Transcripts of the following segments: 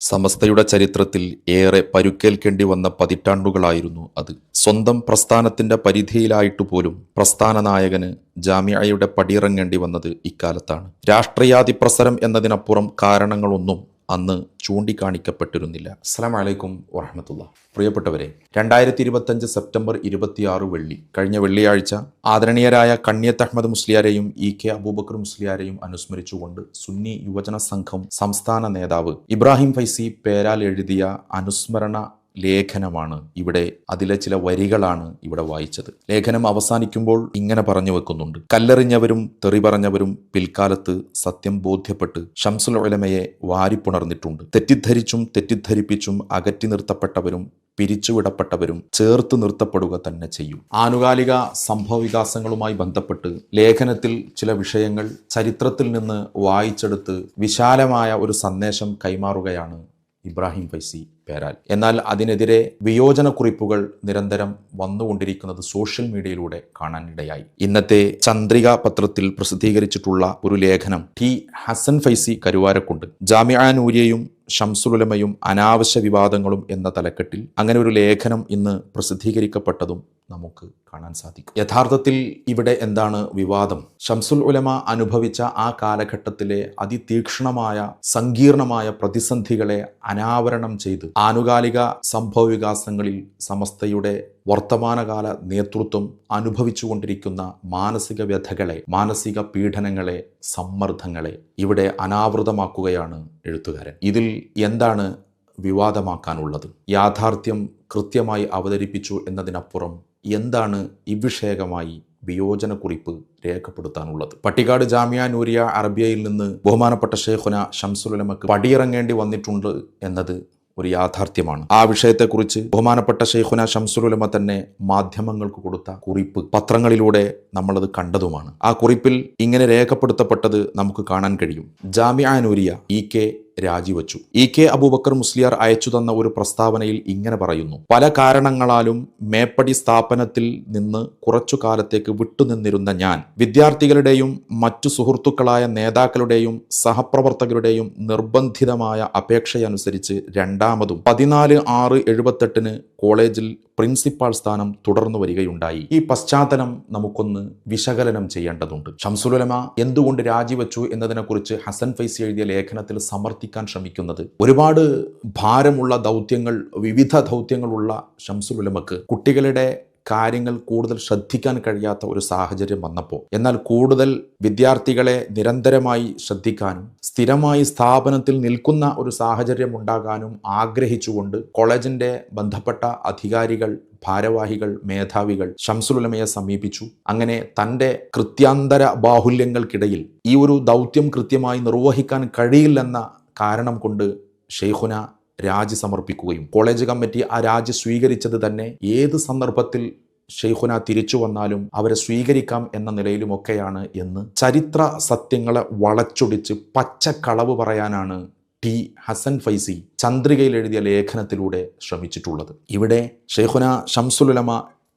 സമസ്തയുടെ ചരിത്രത്തിൽ ഏറെ പരുക്കേൽക്കേണ്ടി വന്ന പതിറ്റാണ്ടുകളായിരുന്നു അത്. സ്വന്തം പ്രസ്ഥാനത്തിന്റെ പരിധിയിലായിട്ട് പോലും പ്രസ്ഥാന നായകന് ജാമ്യയുടെ പടിയിറങ്ങേണ്ടി വന്നത് ഇക്കാലത്താണ്. രാഷ്ട്രീയാതിപ്രസരം എന്നതിനപ്പുറം കാരണങ്ങളൊന്നും അന്ന് ചൂണ്ടിക്കാണിക്കപ്പെട്ടിരുന്നില്ല. അസ്സാം വലൈക്കും വറഹമത്തുള്ള പ്രിയപ്പെട്ടവരെ രണ്ടായിരത്തി ഇരുപത്തഞ്ച് സെപ്റ്റംബർ ഇരുപത്തിയാറ് വെള്ളി കഴിഞ്ഞ വെള്ളിയാഴ്ച ആദരണീയരായ കണ്ണിയത്ത് അഹമ്മദ് മുസ്ലിയാരെയും ഇ കെ അബൂബക്കർ മുസ്ലിയാരെയും അനുസ്മരിച്ചുകൊണ്ട് സുന്നി യുവജന സംഘം സംസ്ഥാന നേതാവ് ഇബ്രാഹിം ഫൈസി പേരാൽ എഴുതിയ അനുസ്മരണ ലേഖനമാണ്. ഇവിടെ അതിലെ ചില വരികളാണ് ഇവിടെ വായിച്ചത്. ലേഖനം അവസാനിക്കുമ്പോൾ ഇങ്ങനെ പറഞ്ഞു വെക്കുന്നുണ്ട്. കല്ലെറിഞ്ഞവരും തെറി പറഞ്ഞവരും പിൽക്കാലത്ത് സത്യം ബോധ്യപ്പെട്ട് ഷംസുൽ വാരിപ്പുണർന്നിട്ടുണ്ട്. തെറ്റിദ്ധരിച്ചും തെറ്റിദ്ധരിപ്പിച്ചും അകറ്റി നിർത്തപ്പെട്ടവരും പിരിച്ചുവിടപ്പെട്ടവരും ചേർത്ത് നിർത്തപ്പെടുക തന്നെ ചെയ്യും. ആനുകാലിക സംഭവ വികാസങ്ങളുമായി ബന്ധപ്പെട്ട് ലേഖനത്തിൽ ചില വിഷയങ്ങൾ ചരിത്രത്തിൽ നിന്ന് വായിച്ചെടുത്ത് വിശാലമായ ഒരു സന്ദേശം കൈമാറുകയാണ് ഇബ്രാഹിം ഫൈസി. പേരാൽ. എന്നാൽ അതിനെതിരെ വിയോജനക്കുറിപ്പുകൾ നിരന്തരം വന്നുകൊണ്ടിരിക്കുന്നത് സോഷ്യൽ മീഡിയയിലൂടെ കാണാനിടയായി. ഇന്നത്തെ ചന്ദ്രിക പത്രത്തിൽ പ്രസിദ്ധീകരിച്ചിട്ടുള്ള ഒരു ലേഖനം ടി. ഹസൻ ഫൈസി കരുവാരക്കുണ്ട്. ജാമ്യാനൂര്യയും നൂരിയയും ഷംസുലുലമയും അനാവശ്യ വിവാദങ്ങളും എന്ന തലക്കെട്ടിൽ അങ്ങനെ ഒരു ലേഖനം ഇന്ന് പ്രസിദ്ധീകരിക്കപ്പെട്ടതും നമുക്ക് കാണാൻ സാധിക്കും. യഥാർത്ഥത്തിൽ ഇവിടെ എന്താണ് വിവാദം? ഷംസുൽ ഉലമ അനുഭവിച്ച ആ കാലഘട്ടത്തിലെ അതിതീക്ഷണമായ സങ്കീർണമായ പ്രതിസന്ധികളെ അനാവരണം ചെയ്ത് ആനുകാലിക സംഭവ വികാസങ്ങളിൽ സമസ്തയുടെ വർത്തമാനകാല നേതൃത്വം അനുഭവിച്ചുകൊണ്ടിരിക്കുന്ന മാനസിക വ്യഥകളെ മാനസിക പീഡനങ്ങളെ സമ്മർദ്ദങ്ങളെ ഇവിടെ അനാവൃതമാക്കുകയാണ് എഴുത്തുകാരൻ. ഇതിൽ എന്താണ് വിവാദമാക്കാനുള്ളത്? യാഥാർത്ഥ്യം കൃത്യമായി അവതരിപ്പിച്ചു എന്നതിനപ്പുറം എന്താണ് ഇവിഷേകമായി വിയോജനക്കുറിപ്പ് രേഖപ്പെടുത്താനുള്ളത്? പട്ടിക്കാട് ജാമ്യ നൂരിയ അറബിയയിൽ നിന്ന് ബഹുമാനപ്പെട്ട ഷേഖുന ഷംസുലമക്ക് പടിയിറങ്ങേണ്ടി വന്നിട്ടുണ്ട് എന്നത് ഒരു യാഥാർത്ഥ്യമാണ്. ആ വിഷയത്തെക്കുറിച്ച് ബഹുമാനപ്പെട്ട ഷെയ്ഖുന ഷംസുലുലമ തന്നെ മാധ്യമങ്ങൾക്ക് കൊടുത്ത കുറിപ്പ് പത്രങ്ങളിലൂടെ നമ്മളത് കണ്ടതുമാണ്. ആ കുറിപ്പിൽ ഇങ്ങനെ രേഖപ്പെടുത്തപ്പെട്ടത് നമുക്ക് കാണാൻ കഴിയും. ജാമ്യ നൂരിയ ഇ കെ രാജിവച്ചു. ഇ കെ അബൂബക്കർ മുസ്ലിയാർ അയച്ചു തന്ന ഒരു പ്രസ്താവനയിൽ ഇങ്ങനെ പറയുന്നു. പല കാരണങ്ങളാലും മേപ്പടി സ്ഥാപനത്തിൽ നിന്ന് കുറച്ചു കാലത്തേക്ക് വിട്ടുനിന്നിരുന്ന ഞാൻ വിദ്യാർത്ഥികളുടെയും മറ്റു സുഹൃത്തുക്കളായ നേതാക്കളുടെയും സഹപ്രവർത്തകരുടെയും നിർബന്ധിതമായ അപേക്ഷയനുസരിച്ച് രണ്ടാമതും പതിനാല് ആറ് എഴുപത്തെട്ടിന് കോളേജിൽ പ്രിൻസിപ്പാൾ സ്ഥാനം തുടർന്നു വരികയുണ്ടായി. ഈ പശ്ചാത്തലം നമുക്കൊന്ന് വിശകലനം ചെയ്യേണ്ടതുണ്ട്. ഷംസുലമ എന്തുകൊണ്ട് രാജിവെച്ചു എന്നതിനെക്കുറിച്ച് ഹസൻ ഫൈസി എഴുതിയ ലേഖനത്തിൽ സമർത്ഥിക്കാൻ ശ്രമിക്കുന്നത്. ഒരുപാട് ഭാരമുള്ള ദൗത്യങ്ങൾ വിവിധ ദൗത്യങ്ങളുള്ള ശംസുലുലമക്ക് കുട്ടികളുടെ കാര്യങ്ങൾ കൂടുതൽ ശ്രദ്ധിക്കാൻ കഴിയാത്ത ഒരു സാഹചര്യം വന്നപ്പോൾ എന്നാൽ കൂടുതൽ വിദ്യാർത്ഥികളെ നിരന്തരമായി ശ്രദ്ധിക്കാനും സ്ഥിരമായി സ്ഥാപനത്തിൽ നിൽക്കുന്ന ഒരു സാഹചര്യം ഉണ്ടാകാനും ആഗ്രഹിച്ചുകൊണ്ട് കോളേജിന്റെ ബന്ധപ്പെട്ട അധികാരികൾ ഭാരവാഹികൾ മേധാവികൾ ഷംസുലുലമയെ സമീപിച്ചു. അങ്ങനെ തന്റെ കൃത്യാന്തര ബാഹുല്യങ്ങൾക്കിടയിൽ ഈ ഒരു ദൗത്യം കൃത്യമായി നിർവഹിക്കാൻ കഴിയില്ലെന്ന കാരണം കൊണ്ട് ഷെയ്ഖുന രാജി സമർപ്പിക്കുകയും കോളേജ് കമ്മിറ്റി ആ രാജി സ്വീകരിച്ചത് തന്നെ ഏത് സന്ദർഭത്തിൽ ഷെയ്ഖുന തിരിച്ചു വന്നാലും അവരെ സ്വീകരിക്കാം എന്ന നിലയിലുമൊക്കെയാണ് എന്ന് ചരിത്ര സത്യങ്ങളെ വളച്ചൊടിച്ച് പച്ചക്കളവ് പറയാനാണ് ടി. ഹസൻ ഫൈസി ചന്ദ്രികയിൽ എഴുതിയ ലേഖനത്തിലൂടെ ശ്രമിച്ചിട്ടുള്ളത്. ഇവിടെ ഷെയ്ഖുന ഷംസുലുലമ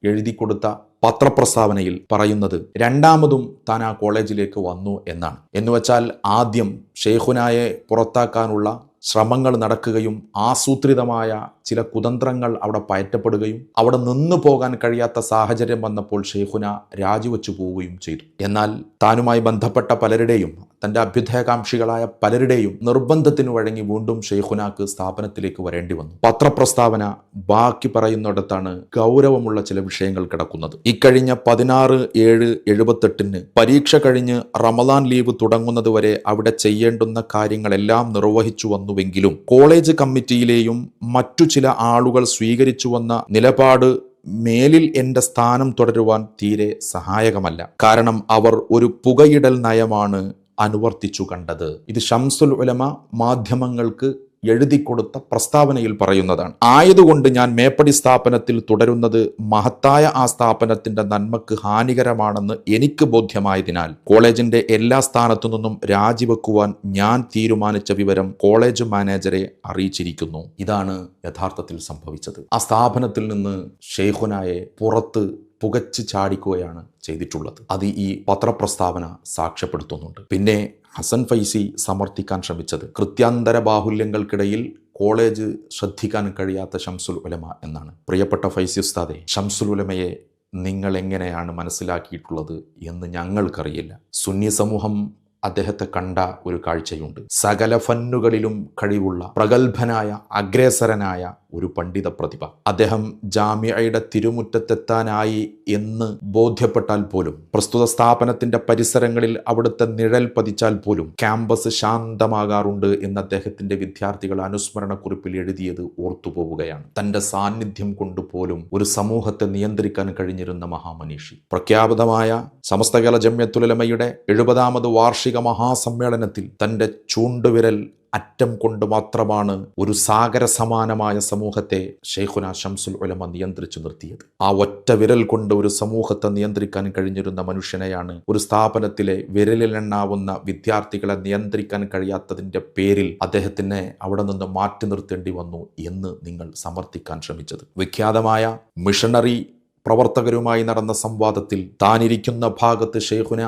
എഴുതി കൊടുത്ത പത്രപ്രസ്താവനയിൽ പറയുന്നത് രണ്ടാമതും താൻ ആ കോളേജിലേക്ക് വന്നു എന്നാണ്. എന്നുവച്ചാൽ ആദ്യം ഷെയ്ഖുനായെ പുറത്താക്കാനുള്ള ശ്രമങ്ങൾ നടക്കുകയും ആസൂത്രിതമായ ചില കുതന്ത്രങ്ങൾ അവിടെ പയറ്റപ്പെടുകയും അവിടെ നിന്ന് പോകാൻ കഴിയാത്ത സാഹചര്യം വന്നപ്പോൾ ഷെയ്ഖുന രാജിവെച്ചു പോവുകയും ചെയ്തു. എന്നാൽ താനുമായി ബന്ധപ്പെട്ട പലരുടെയും തന്റെ അഭ്യുദയകാംക്ഷികളായ പലരുടെയും നിർബന്ധത്തിന് വഴങ്ങി വീണ്ടും ഷെയ്ഖുനാക്ക് സ്ഥാപനത്തിലേക്ക് വരേണ്ടി വന്നു. പത്രപ്രസ്താവന ബാക്കി പറയുന്നിടത്താണ് ഗൗരവമുള്ള ചില വിഷയങ്ങൾ കിടക്കുന്നത്. ഇക്കഴിഞ്ഞ പതിനാറ് ഏഴ് എഴുപത്തെട്ടിന് പരീക്ഷ കഴിഞ്ഞ് റമദാൻ ലീവ് തുടങ്ങുന്നതുവരെ അവിടെ ചെയ്യേണ്ടുന്ന കാര്യങ്ങളെല്ലാം നിർവഹിച്ചു വന്നുവെങ്കിലും കോളേജ് കമ്മിറ്റിയിലെയും മറ്റു ചില ആളുകൾ സ്വീകരിച്ചു വന്ന നിലപാട് മേലിൽ എന്റെ സ്ഥാനം തുടരുവാൻ തീരെ സഹായകമല്ല. കാരണം അവർ ഒരു പുകയിടൽ നയമാണ് അനുവർത്തിച്ചു കണ്ടത്. ഇത് ഷംസുൽ ഉലമ മാധ്യമങ്ങൾക്ക് എഴുതിക്കൊടുത്ത പ്രസ്താവനയിൽ പറയുന്നതാണ്. ആയതുകൊണ്ട് ഞാൻ മേപ്പടി സ്ഥാപനത്തിൽ തുടരുന്നത് മഹത്തായ ആ സ്ഥാപനത്തിന്റെ നന്മക്ക് ഹാനികരമാണെന്ന് എനിക്ക് ബോധ്യമായതിനാൽ കോളേജിന്റെ എല്ലാ സ്ഥാനത്തു നിന്നും രാജിവെക്കുവാൻ ഞാൻ തീരുമാനിച്ച വിവരം കോളേജ് മാനേജരെ അറിയിച്ചിരിക്കുന്നു. ഇതാണ് യഥാർത്ഥത്തിൽ സംഭവിച്ചത്. ആ സ്ഥാപനത്തിൽ നിന്ന് ഷെയ്ഖുനായെ പുറത്ത് പുകച്ച് ചാടിക്കുകയാണ് ചെയ്തിട്ടുള്ളത്. അത് ഈ പത്രപ്രസ്താവന സാക്ഷ്യപ്പെടുത്തുന്നുണ്ട്. പിന്നെ ഹസൻ ഫൈസി സമർത്ഥിക്കാൻ ശ്രമിച്ചത് കൃത്യാന്തര ബാഹുല്യങ്ങൾക്കിടയിൽ കോളേജ് ശ്രദ്ധിക്കാൻ കഴിയാത്ത ഷംസുൽ ഉലമ എന്നാണ്. പ്രിയപ്പെട്ട ഫൈസി ഉസ്താദെ ഷംസുൽ ഉലമയെ നിങ്ങൾ എങ്ങനെയാണ് മനസ്സിലാക്കിയിട്ടുള്ളത് എന്ന് ഞങ്ങൾക്കറിയില്ല. സുന്നി സമൂഹം അദ്ദേഹത്തെ കണ്ട ഒരു കാഴ്ചയുണ്ട്. സകല ഫന്നുകളിലും കഴിവുള്ള പ്രഗത്ഭനായ അഗ്രേസരനായ ഒരു പണ്ഡിത പ്രതിഭ. അദ്ദേഹം ജാമ്യയുടെ തിരുമുറ്റത്തെത്താനായി എന്ന് ബോധ്യപ്പെട്ടാൽ പോലും പ്രസ്തുത സ്ഥാപനത്തിന്റെ പരിസരങ്ങളിൽ അവിടുത്തെ നിഴൽ പതിച്ചാൽ പോലും ക്യാമ്പസ് ശാന്തമാകാറുണ്ട് എന്ന് അദ്ദേഹത്തിന്റെ വിദ്യാർത്ഥികൾ അനുസ്മരണക്കുറിപ്പിൽ എഴുതിയത് ഓർത്തുപോവുകയാണ്. തന്റെ സാന്നിധ്യം കൊണ്ട് പോലും ഒരു സമൂഹത്തെ നിയന്ത്രിക്കാൻ കഴിഞ്ഞിരുന്ന മഹാമനീഷി. പ്രഖ്യാപിതമായ സമസ്തകല ജമ്യത്തുലമയുടെ എഴുപതാമത് വാർഷിക മഹാസമ്മേളനത്തിൽ തന്റെ ചൂണ്ടുവിരൽ അറ്റം കൊണ്ട് മാത്രമാണ് ഒരു സാഗര സമാനമായ സമൂഹത്തെ ഷെയ്ഖുന ഷംസുൽ ഉലമ നിയന്ത്രിച്ചു നിർത്തിയത്. ആ ഒറ്റ വിരൽ കൊണ്ട് ഒരു സമൂഹത്തെ നിയന്ത്രിക്കാൻ കഴിഞ്ഞിരുന്ന മനുഷ്യനെയാണ് ഒരു സ്ഥാപനത്തിലെ വിരലിലെണ്ണാവുന്ന വിദ്യാർത്ഥികളെ നിയന്ത്രിക്കാൻ കഴിയാത്തതിന്റെ പേരിൽ അദ്ദേഹത്തിനെ അവിടെ നിന്ന് മാറ്റി നിർത്തേണ്ടി വന്നു എന്ന് നിങ്ങൾ സമർത്ഥിക്കാൻ ശ്രമിച്ചത്. വിഖ്യാതമായ മിഷണറി പ്രവർത്തകരുമായി നടന്ന സംവാദത്തിൽ താനിരിക്കുന്ന ഭാഗത്ത് ഷെയ്ഖുന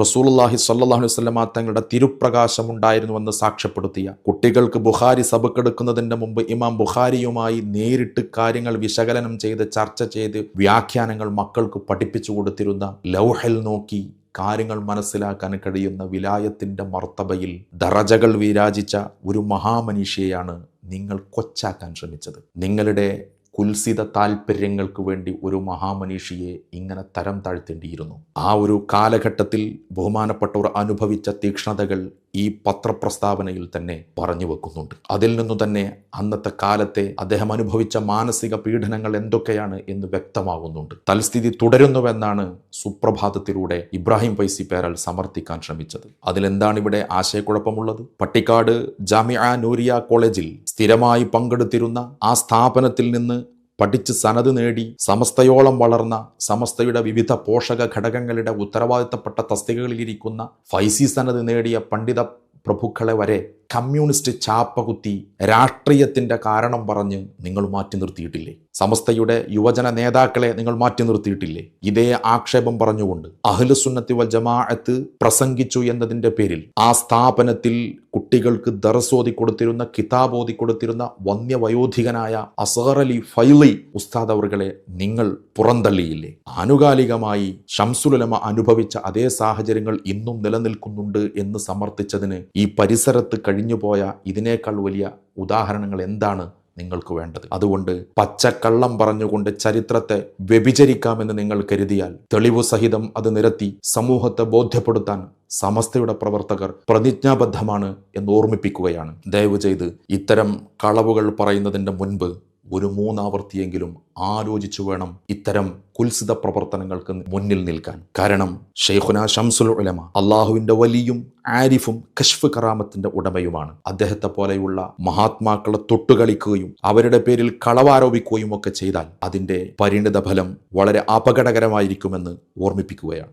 റസൂലുള്ളാഹി സ്വല്ലല്ലാഹു അലൈഹി വസല്ലമ തങ്ങളുടെ തിരുപ്രകാശം ഉണ്ടായിരുന്നുവെന്ന് സാക്ഷ്യപ്പെടുത്തിയ കുട്ടികൾക്ക് ബുഹാരി സബക്കെടുക്കുന്നതിന്റെ മുമ്പ് ഇമാം ബുഹാരിയുമായി നേരിട്ട് കാര്യങ്ങൾ വിശകലനം ചെയ്ത് ചർച്ച ചെയ്ത് വ്യാഖ്യാനങ്ങൾ മക്കൾക്ക് പഠിപ്പിച്ചു കൊടുത്തിരുന്ന ലൗഹൽ നോക്കി കാര്യങ്ങൾ മനസ്സിലാക്കാൻ കഴിയുന്ന വിലായത്തിന്റെ മർത്തബയിൽ ദറജകൾ വിരാജിച്ച ഒരു മഹാമനീഷിയെയാണ് നിങ്ങൾ കൊച്ചാക്കാൻ ശ്രമിച്ചത്. നിങ്ങളുടെ കുൽസിത താല്പര്യങ്ങൾക്ക് വേണ്ടി ഒരു മഹാമനീഷിയെ ഇങ്ങനെ തരം താഴ്ത്തേണ്ടിയിരുന്നു. ആ ഒരു കാലഘട്ടത്തിൽ ബഹുമാനപ്പെട്ടവർ അനുഭവിച്ച തീക്ഷ്ണതകൾ ഈ പത്രപ്രസ്താവനയിൽ തന്നെ പറഞ്ഞു വെക്കുന്നുണ്ട്. അതിൽ നിന്നു തന്നെ അന്നത്തെ കാലത്തെ അദ്ദേഹം അനുഭവിച്ച മാനസിക പീഡനങ്ങൾ എന്തൊക്കെയാണ് എന്ന് വ്യക്തമാകുന്നുണ്ട്. തൽസ്ഥിതി തുടരുന്നുവെന്നാണ് സുപ്രഭാതത്തിലൂടെ ഇബ്രാഹിം പൈസി പേരൽ സമർത്ഥിക്കാൻ ശ്രമിച്ചത്. അതിലെന്താണ് ഇവിടെ ആശയക്കുഴപ്പമുള്ളത്? പട്ടിക്കാട് ജാമിയ നൂരിയ കോളേജിൽ സ്ഥിരമായി പങ്കെടുത്തിരുന്ന ആ സ്ഥാപനത്തിൽ നിന്ന് പഠിച്ച് സനത് നേടി സമസ്തയോളം വളർന്ന സമസ്തയുടെ വിവിധ പോഷക ഘടകങ്ങളുടെ ഉത്തരവാദിത്തപ്പെട്ട തസ്തികകളിലിരിക്കുന്ന ഫൈസി സനത് നേടിയ പണ്ഡിത പ്രഭുക്കളെ വരെ കമ്മ്യൂണിസ്റ്റ് ചാപ്പകുത്തി രാഷ്ട്രീയത്തിന്റെ കാരണം പറഞ്ഞ് നിങ്ങൾ മാറ്റി നിർത്തിയിട്ടില്ലേ? സമസ്തയുടെ യുവജന നേതാക്കളെ നിങ്ങൾ മാറ്റി നിർത്തിയിട്ടില്ലേ? ഇതേ ആക്ഷേപം പറഞ്ഞുകൊണ്ട് അഹ്ലുസുന്നത്തി വൽ ജമാഅത്ത് പ്രസംഗിച്ചു എന്നതിന്റെ പേരിൽ ആ സ്ഥാപനത്തിൽ കുട്ടികൾക്ക് ദർസോതി കൊടുത്തിരുന്ന കിതാബ് ഓതി കൊടുത്തിരുന്ന വന്യവയോധികനായ അസഹർ അലി ഫൈലി ഉസ്താദ് അവർകളെ നിങ്ങൾ പുറന്തള്ളിയില്ലേ? ആനുകാലികമായി ഷംസുലമ അനുഭവിച്ച അതേ സാഹചര്യങ്ങൾ ഇന്നും നിലനിൽക്കുന്നുണ്ട് എന്ന് സമർത്ഥിച്ചതിന് ഈ പരിസരത്ത് കഴിഞ്ഞുപോയ ഇതിനേക്കാൾ വലിയ ഉദാഹരണങ്ങൾ എന്താണ്? നിങ്ങൾക്ക് വേണ്ടത്. അതുകൊണ്ട് പച്ചക്കള്ളം പറഞ്ഞുകൊണ്ട് ചരിത്രത്തെ വ്യഭിചരിക്കാമെന്ന് നിങ്ങൾ കരുതിയാൽ തെളിവു സഹിതം അത് നിരത്തി സമൂഹത്തെ ബോധ്യപ്പെടുത്താൻ സമസ്തയുടെ പ്രവർത്തകർ പ്രതിജ്ഞാബദ്ധമാണ് എന്ന് ഓർമ്മിപ്പിക്കുകയാണ്. ദയവ് ചെയ്ത് ഇത്തരം കളവുകൾ പറയുന്നതിന്റെ മുൻപ് ഒരു മൂന്നാവർത്തിയെങ്കിലും ആലോചിച്ചു വേണം ഇത്തരം കുൽസിത പ്രവർത്തനങ്ങൾക്ക് മുന്നിൽ നിൽക്കാൻ. കാരണം ഷെയ്ഖുന ഷംസുൽ ഉലമ അള്ളാഹുവിന്റെ വലിയും ആരിഫും കഷ്ഫ് കറാമത്തിന്റെ ഉടമയുമാണ്. അദ്ദേഹത്തെ പോലെയുള്ള മഹാത്മാക്കളെ തൊട്ടുകളിക്കുകയും അവരുടെ പേരിൽ കളവാരോപിക്കുകയും ഒക്കെ ചെയ്താൽ അതിന്റെ പരിണിത ഫലം വളരെ അപകടകരമായിരിക്കുമെന്ന് ഓർമ്മിപ്പിക്കുകയാണ്.